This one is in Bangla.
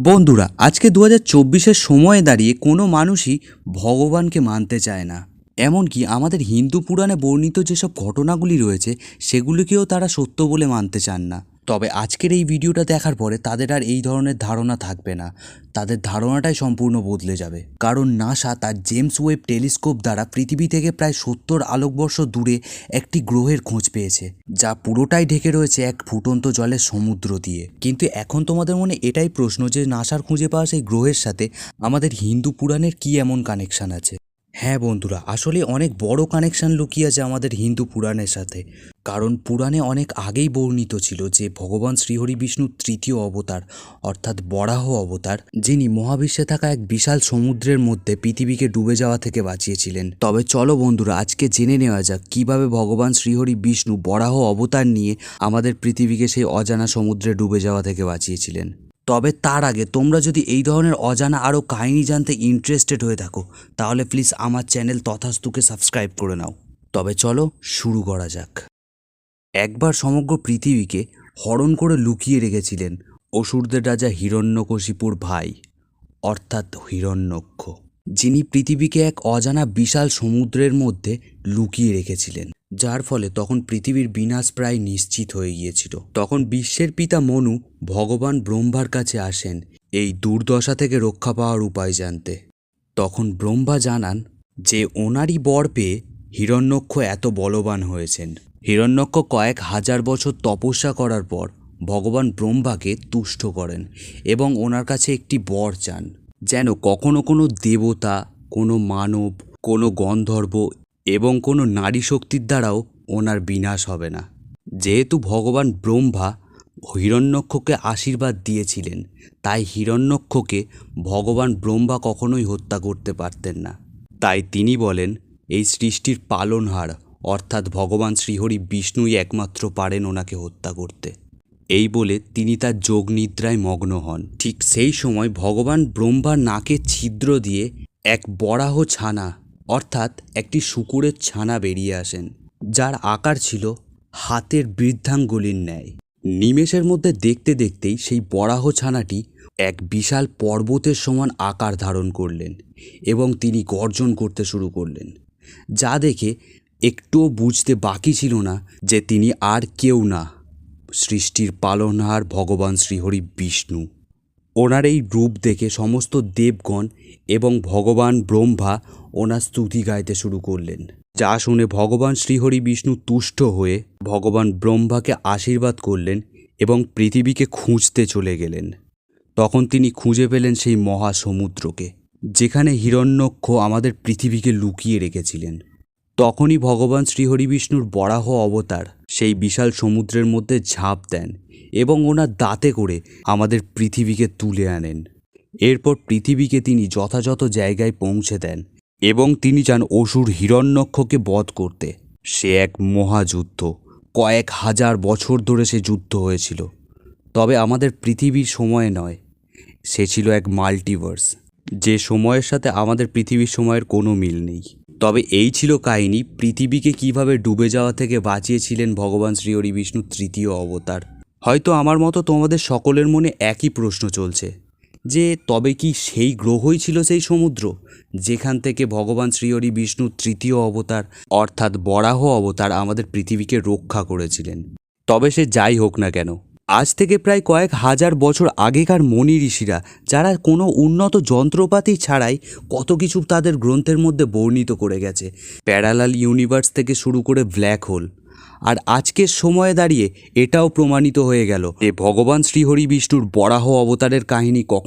বন্ধুরা, আজকে দু হাজার চব্বিশের সময়ে দাঁড়িয়ে কোনো মানুষই ভগবানকে মানতে চায় না। এমনকি আমাদের হিন্দু পুরাণে বর্ণিত যেসব ঘটনাগুলি রয়েছে, সেগুলিকেও তারা সত্য বলে মানতে চান না। তবে আজকের এই ভিডিওটা দেখার পরে তাদের আর এই ধরনের ধারণা থাকবে না। তাদের ধারণাটাই সম্পূর্ণ বদলে যাবে। কারণ নাসা তার জেমস ওয়েব টেলিস্কোপ দ্বারা পৃথিবী থেকে প্রায় সত্তর আলোকবর্ষ দূরে একটি গ্রহের খোঁজ পেয়েছে, যা পুরোটাই ঢেকে রয়েছে এক ফুটন্ত জলের সমুদ্র দিয়ে। কিন্তু এখন তোমাদের মনে এটাই প্রশ্ন যে নাসার খুঁজে পাওয়া সেই গ্রহের সাথে আমাদের হিন্দু পুরাণের কি এমন কানেকশান আছে? হ্যাঁ বন্ধুরা, আসলে অনেক বড় কানেকশন লুকিয়ে আছে আমাদের হিন্দু পুরাণের সাথে। কারণ পুরাণে অনেক আগেই বর্ণিত ছিল যে ভগবান শ্রীহরি বিষ্ণুর তৃতীয় অবতার, অর্থাৎ বরাহ অবতার, যিনি মহাবিশ্বে থাকা এক বিশাল সমুদ্রের মধ্যে পৃথিবীকে ডুবে যাওয়া থেকে বাঁচিয়েছিলেন। তবে চলো বন্ধুরা, আজকে জেনে নেওয়া যাক, কীভাবে ভগবান শ্রীহরি বিষ্ণু বরাহ অবতার নিয়ে আমাদের পৃথিবীকে সেই অজানা সমুদ্রে ডুবে যাওয়া থেকে বাঁচিয়েছিলেন। তবে তার আগে তোমরা যদি এই ধরনের অজানা আরও কাহিনী জানতে ইন্টারেস্টেড হয়ে থাকো, তাহলে প্লিজ আমার চ্যানেল তথাস্তুকে সাবস্ক্রাইব করে নাও। তবে চলো শুরু করা যাক। একবার সমগ্র পৃথিবীকে হরণ করে লুকিয়ে রেখেছিলেন অসুরদের রাজা হিরণ্যকশিপুর ভাই, অর্থাৎ হিরণ্যক্ষ, যিনি পৃথিবীকে এক অজানা বিশাল সমুদ্রের মধ্যে লুকিয়ে রেখেছিলেন। যার ফলে তখন পৃথিবীর বিনাশ প্রায় নিশ্চিত হয়ে গিয়েছিল। তখন বিশ্বের পিতা মনু ভগবান ব্রহ্মার কাছে আসেন এই দুর্দশা থেকে রক্ষা পাওয়ার উপায় জানতে। তখন ব্রহ্মা জানান যে, ওনারই বর পেয়ে হিরণ্যক্ষ এত বলবান হয়েছেন। হিরণ্যক্ষ কয়েক হাজার বছর তপস্যা করার পর ভগবান ব্রহ্মাকে তুষ্ট করেন এবং ওনার কাছে একটি বর চান। যেন কখনো কোনো দেবতা, কোনো মানব, কোনো গন্ধর্ব এবং কোনো নারী শক্তির দ্বারাও ওনার বিনাশ হবে না। যেহেতু ভগবান ব্রহ্মা হিরণ্যক্ষকে আশীর্বাদ দিয়েছিলেন, তাই হিরণ্যক্ষকে ভগবান ব্রহ্মা কখনোই হত্যা করতে পারতেন না। তাই তিনি বলেন, এই সৃষ্টির পালনহার, অর্থাৎ ভগবান শ্রীহরি বিষ্ণুই একমাত্র পারেন ওনাকে হত্যা করতে। এই বলে তিনি তার যোগ নিদ্রায় মগ্ন হন। ঠিক সেই সময় ভগবান ব্রহ্মার নাকে ছিদ্র দিয়ে এক বরাহ ছানা অর্থাৎ একটি শুকুরের ছানা বেরিয়ে আসেন, যার আকার ছিল হাতের বৃদ্ধাঙ্গুলির ন্যায়। নিমেষের মধ্যে দেখতে দেখতেই সেই বরাহ ছানাটি এক বিশাল পর্বতের সমান আকার ধারণ করলেন এবং তিনি গর্জন করতে শুরু করলেন, যা দেখে একটুও বুঝতে বাকি ছিল না যে তিনি আর কেউ না। সৃষ্টির পালনহার ভগবান শ্রীহরি বিষ্ণু। ওনার এই রূপ দেখে সমস্ত দেবগণ এবং ভগবান ব্রহ্মা ওনার স্তুতি গাইতে শুরু করলেন। যা শুনে ভগবান শ্রীহরি বিষ্ণু তুষ্ট হয়ে ভগবান ব্রহ্মাকে আশীর্বাদ করলেন এবং পৃথিবীকে খুঁজতে চলে গেলেন। তখন তিনি খুঁজে পেলেন সেই মহাসমুদ্রকে, যেখানে হিরণ্যক্ষ আমাদের পৃথিবীকে লুকিয়ে রেখেছিলেন। তখনই ভগবান শ্রীহরি বিষ্ণুর বরাহ অবতার সেই বিশাল সমুদ্রের মধ্যে ঝাঁপ দেন এবং ওনার দাঁতে করে আমাদের পৃথিবীকে তুলে আনেন। এরপর পৃথিবীকে তিনি যথাযথ জায়গায় পৌঁছে দেন এবং তিনি যান অসুর হিরণ্যক্ষকে বধ করতে। সে এক মহাযুদ্ধ, কয়েক হাজার বছর ধরে সে যুদ্ধ হয়েছিল। তবে আমাদের পৃথিবীর সময় নয়, সে ছিল এক মাল্টিভার্স, যে সময়ের সাথে আমাদের পৃথিবীর সময়ের কোনো মিল নেই। তবে এই ছিল কাহিনী। পৃথিবীকে কীভাবে ডুবে যাওয়া থেকে বাঁচিয়েছিলেন ভগবান শ্রীহরি বিষ্ণু তৃতীয় অবতার? হয়তো আমার মতো তোমাদের সকলের মনে একই প্রশ্ন চলছে, যে তবে কি সেই গ্রহই ছিল সেই সমুদ্র, যেখান থেকে ভগবান শ্রীহরি বিষ্ণু তৃতীয় অবতার, অর্থাৎ বরাহ অবতার, আমাদের পৃথিবীকে রক্ষা করেছিলেন। তবে সে যাই হোক না কেন আজ থেকে প্রায় কয়েক হাজার বছর আগেকার মনি ঋষিরা, যারা কোনো উন্নত যন্ত্রপাতি ছাড়াই কত কিছু তাদের গ্রন্থের মধ্যে বর্ণিত করে গেছে। প্যারালাল ইউনিভার্স থেকে শুরু করে ব্ল্যাক হোল। আর আজকের সময়ে দাঁড়িয়ে এটাও প্রমাণিত হয়ে গেল যে ভগবান শ্রীহরি বিষ্ণুর বরাহ অবতারের কাহিনী কখন